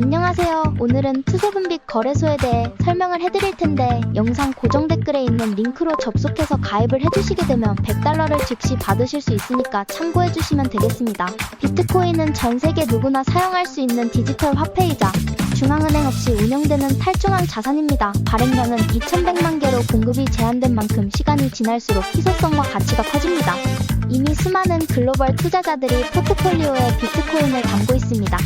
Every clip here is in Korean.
안녕하세요. 오늘은 투세분빛 거래소에 대해 설명을 해드릴 텐데 영상 고정 댓글에 있는 링크로 접속해서 가입을 해주시게 되면 100달러를 즉시 받으실 수 있으니까 참고해주시면 되겠습니다. 비트코인은 전 세계 누구나 사용할 수 있는 디지털 화폐이자 중앙은행 없이 운영되는 탈중앙 자산입니다. 발행량은 2100만 개로 공급이 제한된 만큼 시간이 지날수록 희소성과 가치가 커집니다. 이미 수많은 글로벌 투자자들이 포트폴리오에 비트코인을 담고 있습니다.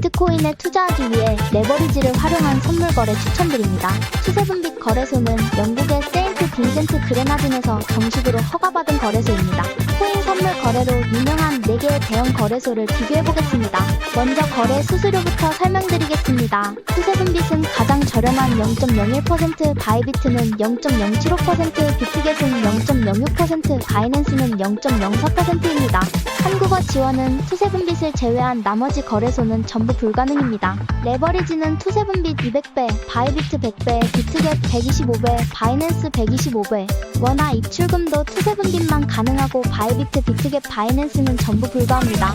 비트코인에 투자하기 위해 레버리지를 활용한 선물 거래 추천드립니다. 추세분빛 거래소는 영국의 세인트 빈센트 그레나딘에서 정식으로 허가받은 거래소입니다. 코인 선물 거래로 유명한 4개의 대형 거래소를 비교해보겠습니다. 먼저 거래 수수료부터 설명드리겠습니다. 추세분빛은 가장 저렴한 0.01%, 바이비트는 0.075%, 비트겟은 0.06%, 바이낸스는 0.04%입니다. 한국어 지원은 투세분빛을 제외한 나머지 거래소는 전부 불가능입니다. 레버리지는 투세분빛 200배, 바이비트 100배, 비트겟 125배, 바이낸스 125배, 원화 입출금도 투세분빛만 가능하고 바이비트, 비트겟, 바이낸스는 전부 불가합니다.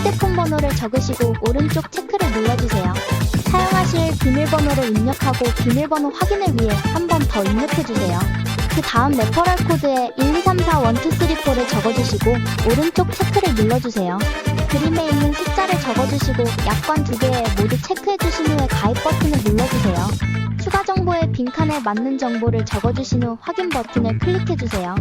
휴대폰 번호를 적으시고 오른쪽 체크를 눌러주세요. 사용하실 비밀번호를 입력하고 비밀번호 확인을 위해 한 번 더 입력해주세요. 그 다음 레퍼럴 코드에 1234123를 적어주시고 오른쪽 체크를 눌러주세요. 그림에 있는 숫자를 적어주시고 약관 두 개에 모두 체크해주신 후에 가입 버튼을 눌러주세요. 추가 정보의 빈칸에 맞는 정보를 적어주신 후 확인 버튼을 클릭해주세요.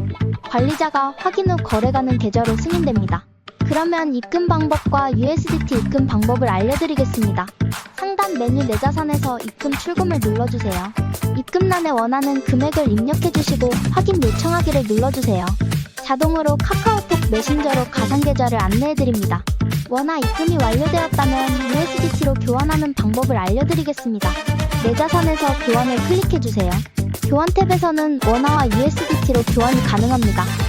관리자가 확인 후 거래가는 계좌로 승인됩니다. 그러면 입금 방법과 USDT 입금 방법을 알려드리겠습니다. 상단 메뉴 내 자산에서 입금 출금을 눌러주세요. 입금란에 원하는 금액을 입력해주시고 확인 요청하기를 눌러주세요. 자동으로 카카오톡 메신저로 가상계좌를 안내해드립니다. 원화 입금이 완료되었다면 USDT로 교환하는 방법을 알려드리겠습니다. 내 자산에서 교환을 클릭해주세요. 교환 탭에서는 원화와 USDT로 교환이 가능합니다.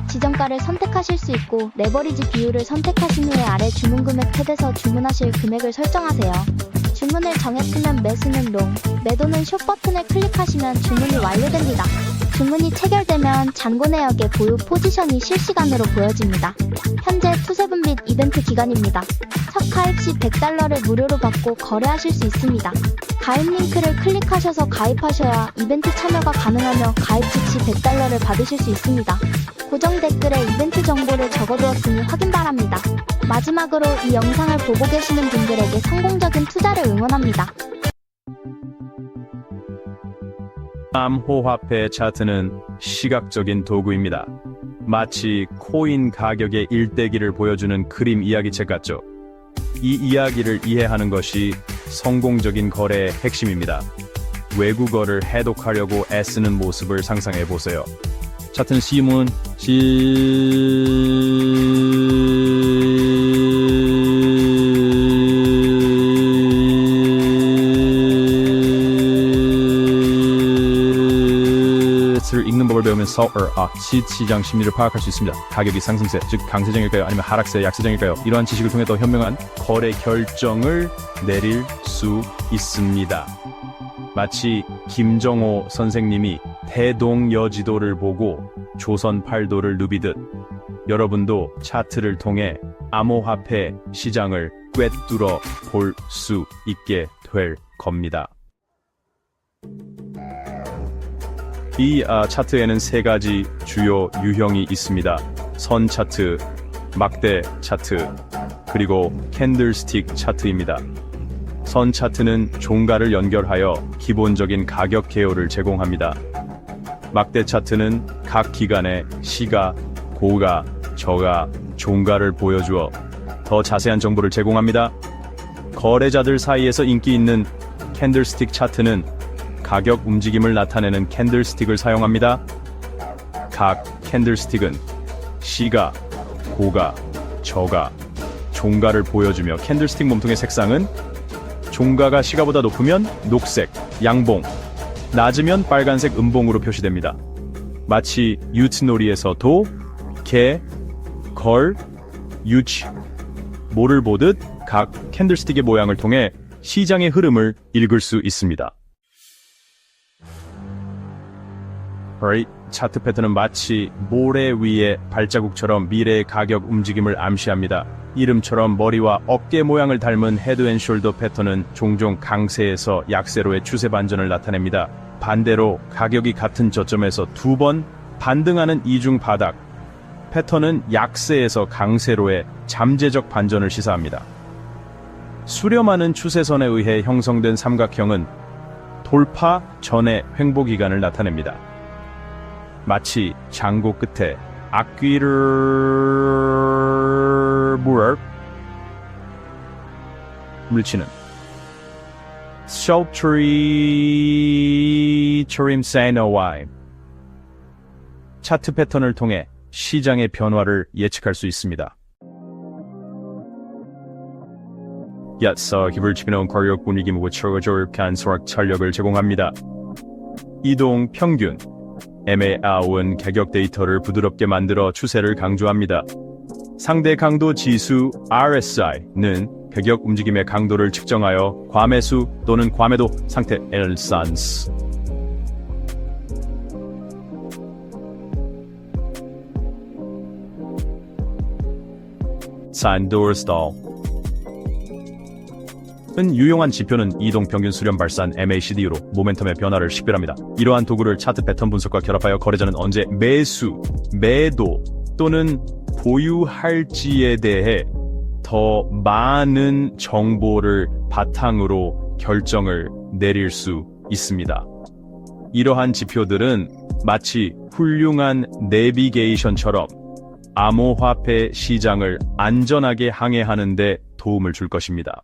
지정가를 선택하실 수 있고 레버리지 비율을 선택하신 후에 아래 주문 금액 탭에서 주문하실 금액을 설정하세요. 주문을 정했으면 매수는 롱, 매도는 숏 버튼을 클릭하시면 주문이 완료됩니다. 주문이 체결되면 잔고 내역의 보유 포지션이 실시간으로 보여집니다. 현재 투세분빛 이벤트 기간입니다. 첫 가입 시 100달러를 무료로 받고 거래하실 수 있습니다. 가입 링크를 클릭하셔서 가입하셔야 이벤트 참여가 가능하며 가입 즉시 100달러를 받으실 수 있습니다. 고정 댓글에 이벤트 정보를 적어두었으니 확인 바랍니다. 마지막으로 이 영상을 보고 계시는 분들에게 성공적인 투자를 응원합니다. 암호화폐 차트는 시각적인 도구입니다. 마치 코인 가격의 일대기를 보여주는 그림 이야기책 같죠. 이 이야기를 이해하는 것이 성공적인 거래의 핵심입니다. 외국어를 해독하려고 애쓰는 모습을 상상해 보세요. 차트는 시문, 를 읽는 법을 배우면서 아, 시, 시장 심리를 파악할 수 있습니다. 가격이 상승세, 즉 강세장일까요? 아니면 하락세, 약세장일까요? 이러한 지식을 통해 더 현명한 거래 결정을 내릴 수 있습니다. 마치 김정호 선생님이 대동여지도를 보고 조선 팔도를 누비듯 여러분도 차트를 통해 암호화폐 시장을 꿰뚫어 볼 수 있게 될 겁니다. 이 아, 차트에는 세 가지 주요 유형이 있습니다. 선 차트, 막대 차트, 그리고 캔들스틱 차트입니다. 선 차트는 종가를 연결하여 기본적인 가격 개요를 제공합니다. 막대 차트는 각 기간의 시가, 고가, 저가, 종가를 보여주어 더 자세한 정보를 제공합니다. 거래자들 사이에서 인기 있는 캔들스틱 차트는 가격 움직임을 나타내는 캔들스틱을 사용합니다. 각 캔들스틱은 시가, 고가, 저가, 종가를 보여주며 캔들스틱 몸통의 색상은 종가가 시가보다 높으면 녹색, 양봉, 낮으면 빨간색 음봉으로 표시됩니다. 마치 유트놀이에서 도, 개, 걸, 유치, 모를 보듯 각 캔들스틱의 모양을 통해 시장의 흐름을 읽을 수 있습니다. Alright, 차트 패턴은 마치 모래 위의 발자국처럼 미래의 가격 움직임을 암시합니다. 이름처럼 머리와 어깨 모양을 닮은 헤드앤숄더 패턴은 종종 강세에서 약세로의 추세 반전을 나타냅니다. 반대로 가격이 같은 저점에서 두 번 반등하는 이중 바닥 패턴은 약세에서 강세로의 잠재적 반전을 시사합니다. 수렴하는 추세선에 의해 형성된 삼각형은 돌파 전의 횡보 기간을 나타냅니다. 마치 장고 끝에 악귀를 물치는 셜트리 트림 세너와이 차트 패턴을 통해 시장의 변화를 예측할 수 있습니다. 야서 힘을 집어넣은 가격 분위기 무처가 조력한 수학 전력을 제공합니다. 이동 평균 MAR은 가격 데이터를 부드럽게 만들어 추세를 강조합니다. 상대 강도 지수 RSI는 가격 움직임의 강도를 측정하여 과매수 또는 과매도 상태 엘산스 산도르스탈 은 유용한 지표는 이동 평균 수렴 발산 MACD로 모멘텀의 변화를 식별합니다. 이러한 도구를 차트 패턴 분석과 결합하여 거래자는 언제 매수, 매도 또는 보유할지에 대해 더 많은 정보를 바탕으로 결정을 내릴 수 있습니다. 이러한 지표들은 마치 훌륭한 내비게이션처럼 암호화폐 시장을 안전하게 항해하는 데 도움을 줄 것입니다.